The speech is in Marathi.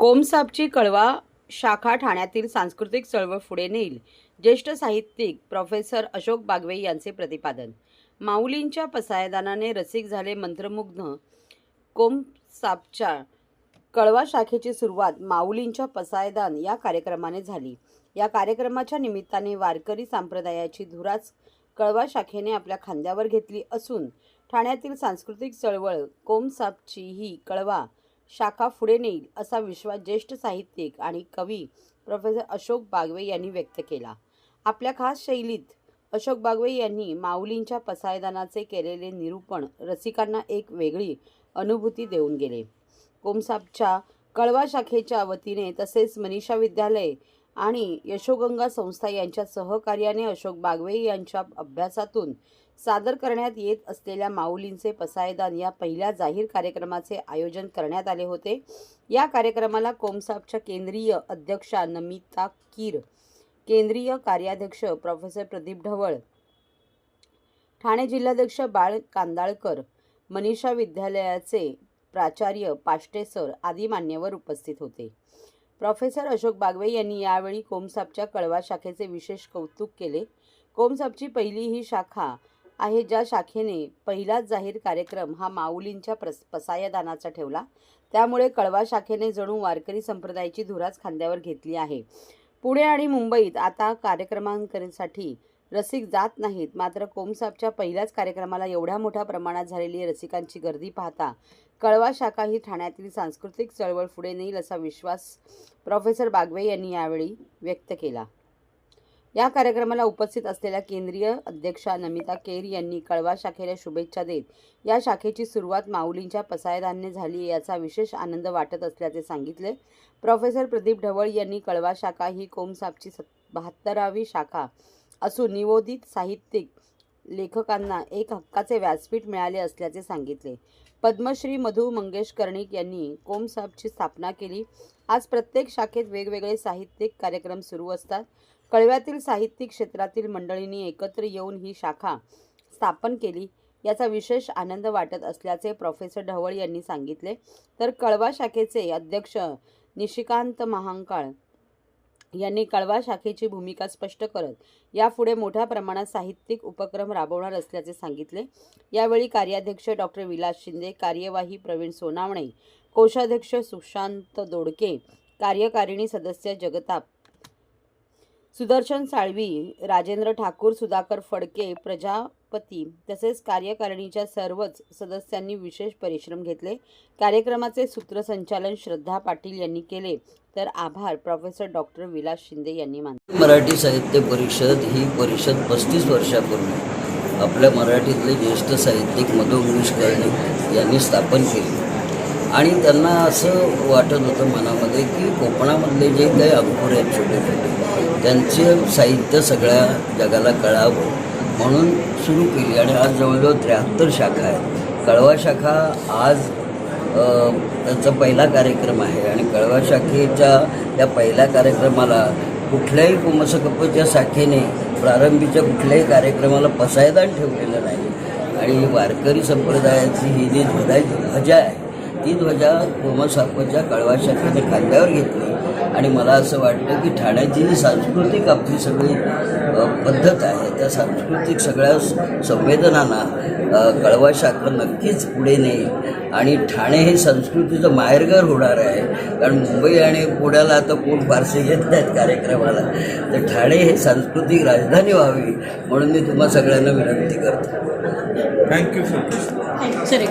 कोमसाबची कळवा शाखा ठाण्यातील सांस्कृतिक चळवळ पुढे नेईल. ज्येष्ठ साहित्यिक प्रोफेसर अशोक बागवे यांचे प्रतिपादन. माऊलींच्या पसायदानाने रसिक झाले मंत्रमुग्ध कोमसाबच्या कळवा शाखेची सुरुवात माऊलींच्या पसायदान या कार्यक्रमाने झाली. या कार्यक्रमाच्या निमित्ताने वारकरी संप्रदायाची धुराच कळवा शाखेने आपल्या खांद्यावर घेतली असून ठाण्यातील सांस्कृतिक चळवळ कोमसाबची ही कळवा शाखा पुढे नेईल असा विश्वास ज्येष्ठ साहित्यिक आणि कवी प्रोफेसर अशोक बागवे यांनी व्यक्त केला. आपल्या खास शैलीत अशोक बागवे यांनी माऊलींच्या पसायदानाचे केलेले निरूपण रसिकांना एक वेगळी अनुभूती देऊन गेले. कोमसाबच्या कळवा शाखेच्या वतीने तसेच मनीषा विद्यालय आणि यशोगंगा संस्था यांच्या सहकार्याने अशोक बागवे यांच्या अभ्यासातून सादर करण्यात येत असलेल्या माऊलींचे पसायदान या पहिल्या जाहीर कार्यक्रमाचे आयोजन करण्यात आले होते. या कार्यक्रमाला कोमसाबच्या केंद्रीय अध्यक्षा नमिता कीर केंद्रीय कार्याध्यक्ष प्रोफेसर प्रदीप ढवळ ठाणे जिल्हाध्यक्ष बाळ कांदाळकर मनीषा विद्यालयाचे प्राचार्य पाष्टे सर आदी मान्यवर उपस्थित होते. प्रोफेसर अशोक बागवे यांनी यावेळी कोमसाबच्या कळवा शाखेचे विशेष कौतुक केले. कोमसाबची पहिली ही शाखा आहे ज्या शाखेने पहिलाच जाहीर कार्यक्रम हा माऊलींच्या प्रस पसायदानाचा ठेवला. त्यामुळे कळवा शाखेने जणू वारकरी संप्रदायाची धुराच खांद्यावर घेतली आहे. पुणे आणि मुंबईत आता कार्यक्रमांसाठी रसिक जात नाहीत. मात्र कोमसाबच्या पहिल्याच कार्यक्रमाला एवढ्या मोठ्या प्रमाणात झालेली रसिकांची गर्दी पाहता कळवा शाखा ही ठाण्यातील सांस्कृतिक चळवळ पुढे नेईल असा विश्वास प्रोफेसर बागवे यांनी यावेळी व्यक्त केला. या कार्यक्रमाला उपस्थित असलेल्या केंद्रीय अध्यक्षा नमिता केर यांनी कळवा शाखेला शुभेच्छा देत या शाखेची सुरुवात माऊलींच्या पसायदानने झाली याचा विशेष आनंद वाटत असल्याचे सांगितले. प्रोफेसर प्रदीप ढवळ यांनी कळवा शाखा ही कोमसापची स बहात्तरावी शाखा असून निवोदित साहित्यिक लेखकांना एक हक्काचे व्यासपीठ मिळाले असल्याचे सांगितले. पद्मश्री मधु मंगेश कर्णिक यांनी कोमसाबची स्थापना केली. आज प्रत्येक शाखेत वेगवेगळे साहित्यिक कार्यक्रम सुरू असतात. कळव्यातील साहित्यिक क्षेत्रातील मंडळींनी एकत्र येऊन ही शाखा स्थापन केली. याचा विशेष आनंद वाटत असल्याचे प्रोफेसर ढवळ यांनी सांगितले. तर कळवा शाखेचे अध्यक्ष निशिकांत महांकाळ यांनी कळवा शाखेची भूमिका स्पष्ट करत यापुढे मोठ्या प्रमाणात साहित्यिक उपक्रम राबवणार असल्याचे सांगितले. यावेळी कार्याध्यक्ष डॉक्टर विलास शिंदे कार्यवाही प्रवीण सोनावणे कोषाध्यक्ष सुशांत दोडके कार्यकारिणी सदस्य जगताप सुदर्शन साळवी राजेंद्र ठाकूर सुधाकर फडके प्रजापती तसेच कार्यकारिणीच्या सर्वच सदस्यांनी विशेष परिश्रम घेतले. कार्यक्रमाचे सूत्रसंचालन श्रद्धा पाटील यांनी केले. तर आभार प्रोफेसर डॉक्टर विलास शिंदे यांनी मानले. मराठी साहित्य परिषद ही परिषद पस्तीस वर्षापूर्वी आपल्या मराठीतले ज्येष्ठ साहित्यिक मधु इंग्लिश कर्णिक यांनी स्थापन केली. आणि त्यांना असं वाटत होतं मनामध्ये की कोकणामधले जे काही अंकुर आहेत छोटे छोटे त्यांचे साहित्य सगळ्या जगाला कळावं म्हणून सुरू केली. आणि आज जवळजवळ त्र्याहत्तर शाखा आहेत. कळवा शाखा आज त्यांचा पहिला कार्यक्रम आहे. आणि कळवा शाखेच्या या पहिल्या कार्यक्रमाला कुठल्याही कुमसकपच्या शाखेने प्रारंभीच्या कुठल्याही कार्यक्रमाला पसायदान ठेवलेलं नाही. आणि वारकरी संप्रदायाची ही जी ध्वजा ध्वजा आहे ती ध्वजा कोमसापच्या कळवा शाखेने खांद्यावर घेतली. आणि मला असं वाटतं की ठाण्याची जी सांस्कृतिक आपली सगळी पद्धत आहे त्या सांस्कृतिक सगळ्या संवेदनांना कळवा शाखा नक्कीच पुढे नेईल. आणि ठाणे हे संस्कृतीचं माहेरघर होणार आहे. कारण मुंबई आणि पुण्याला आता कोण फारसे येत नाहीत कार्यक्रमाला. तर ठाणे हे सांस्कृतिक राजधानी व्हावी म्हणून मी तुम्हा सगळ्यांना विनंती करतो. Thank you sir